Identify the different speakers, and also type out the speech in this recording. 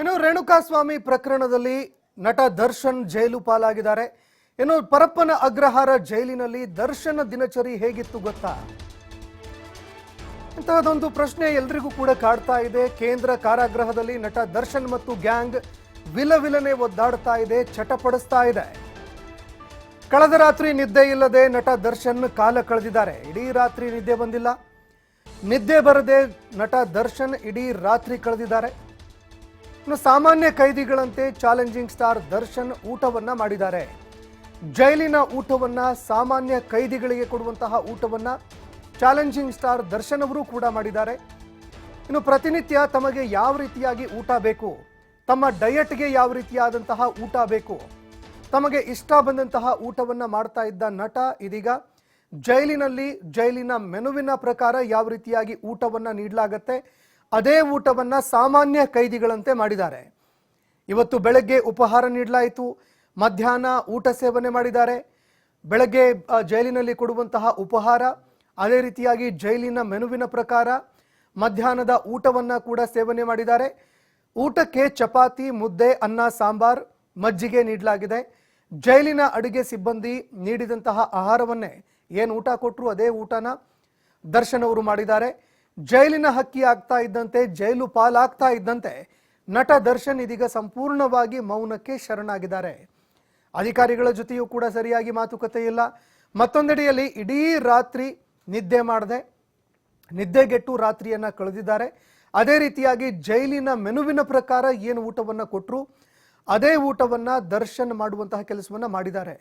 Speaker 1: ಇನ್ನು ರೇಣುಕಾಸ್ವಾಮಿ ಪ್ರಕರಣದಲ್ಲಿ ನಟ ದರ್ಶನ್ ಜೈಲು ಪಾಲಾಗಿದ್ದಾರೆ. ಇನ್ನು ಪರಪ್ಪನ ಅಗ್ರಹಾರ ಜೈಲಿನಲ್ಲಿ ದರ್ಶನ ದಿನಚರಿ ಹೇಗಿತ್ತು ಗೊತ್ತಾ? ಇಂತಹದೊಂದು ಪ್ರಶ್ನೆ ಎಲ್ರಿಗೂ ಕೂಡ ಕಾಡ್ತಾ ಇದೆ. ಕೇಂದ್ರ ಕಾರಾಗೃಹದಲ್ಲಿ ನಟ ದರ್ಶನ್ ಮತ್ತು ಗ್ಯಾಂಗ್ ವಿಲವಿಲನೆ ಒದ್ದಾಡ್ತಾ ಇದೆ, ಚಟಪಡಿಸ್ತಾ ಇದೆ. ಕಳೆದ ರಾತ್ರಿ ನಿದ್ದೆ ಇಲ್ಲದೆ ನಟ ದರ್ಶನ್ ಕಾಲ ಕಳೆದಿದ್ದಾರೆ. ಇಡೀ ರಾತ್ರಿ ನಿದ್ದೆ ಬಂದಿಲ್ಲ. ನಿದ್ದೆ ಬರದೆ ನಟ ದರ್ಶನ್ ಇಡೀ ರಾತ್ರಿ ಕಳೆದಿದ್ದಾರೆ. ಇನ್ನು ಸಾಮಾನ್ಯ ಕೈದಿಗಳಂತೆ ಚಾಲೆಂಜಿಂಗ್ ಸ್ಟಾರ್ ದರ್ಶನ್ ಊಟವನ್ನ ಮಾಡಿದ್ದಾರೆ. ಜೈಲಿನ ಊಟವನ್ನ ಸಾಮಾನ್ಯ ಕೈದಿಗಳಿಗೆ ಕೊಡುವಂತಹ ಊಟವನ್ನ ಚಾಲೆಂಜಿಂಗ್ ಸ್ಟಾರ್ ದರ್ಶನ್ ಅವರು ಕೂಡ ಮಾಡಿದ್ದಾರೆ. ಇನ್ನು ಪ್ರತಿನಿತ್ಯ ತಮಗೆ ಯಾವ ರೀತಿಯಾಗಿ ಊಟ ಬೇಕು? ತಮ್ಮ ಡಯಟ್ಗೆ ಯಾವ ರೀತಿಯಾದಂತಹ ಊಟ ಬೇಕು? ತಮಗೆ ಇಷ್ಟ ಬಂದಂತಹ ಊಟವನ್ನ ಮಾಡ್ತಾ ಇದ್ದ ನಟ ಇದೀಗ ಜೈಲಿನಲ್ಲಿ ಜೈಲಿನ ಮೆನುವಿನ ಪ್ರಕಾರ ಯಾವ ರೀತಿಯಾಗಿ ಊಟವನ್ನ ನೀಡಲಾಗತ್ತೆ? ಅದೇ ಊಟವನ್ನ ಸಾಮಾನ್ಯ ಕೈದಿಗಳಂತೆ ಮಾಡಿದ್ದಾರೆ. ಇವತ್ತು ಬೆಳಗ್ಗೆ ಉಪಹಾರ ನೀಡಲಾಯಿತು, ಮಧ್ಯಾಹ್ನ ಊಟ ಸೇವನೆ ಮಾಡಿದ್ದಾರೆ. ಬೆಳಗ್ಗೆ ಜೈಲಿನಲ್ಲಿ ಕೊಡುವಂತಹ ಉಪಹಾರ, ಅದೇ ರೀತಿಯಾಗಿ ಜೈಲಿನ ಮೆನುವಿನ ಪ್ರಕಾರ ಮಧ್ಯಾಹ್ನದ ಊಟವನ್ನ ಕೂಡ ಸೇವನೆ ಮಾಡಿದ್ದಾರೆ. ಊಟಕ್ಕೆ ಚಪಾತಿ, ಮುದ್ದೆ, ಅನ್ನ, ಸಾಂಬಾರ್, ಮಜ್ಜಿಗೆ ನೀಡಲಾಗಿದೆ. ಜೈಲಿನ ಅಡುಗೆ ಸಿಬ್ಬಂದಿ ನೀಡಿದಂತಹ ಆಹಾರವನ್ನೇ ಏನು ಊಟ ಕೊಟ್ಟರು ಅದೇ ಊಟನ ದರ್ಶನವರು ಮಾಡಿದ್ದಾರೆ. ಜೈಲಿನ ಹಕ್ಕಿ ಆಗ್ತಾ ಇದ್ದಂತೆ, ಜೈಲು ಪಾಲಾಗ್ತಾ ಇದ್ದಂತೆ ನಟ ದರ್ಶನ್ ಇದೀಗ ಸಂಪೂರ್ಣವಾಗಿ ಮೌನಕ್ಕೆ ಶರಣಾಗಿದ್ದಾರೆ. ಅಧಿಕಾರಿಗಳ ಜೊತೆಯೂ ಕೂಡ ಸರಿಯಾಗಿ ಮಾತುಕತೆ ಇಲ್ಲ. ಮತ್ತೊಂದೆಡೆಯಲ್ಲಿ ಇಡೀ ರಾತ್ರಿ ನಿದ್ದೆ ಮಾಡದೆ, ನಿದ್ದೆಗೆಟ್ಟು ರಾತ್ರಿಯನ್ನ ಕಳೆದಿದ್ದಾರೆ. ಅದೇ ರೀತಿಯಾಗಿ ಜೈಲಿನ ಮೆನುವಿನ ಪ್ರಕಾರ ಏನು ಊಟವನ್ನ ಕೊಟ್ಟರು ಅದೇ ಊಟವನ್ನ ದರ್ಶನ್ ಮಾಡುವಂತಹ ಕೆಲಸವನ್ನ ಮಾಡಿದ್ದಾರೆ.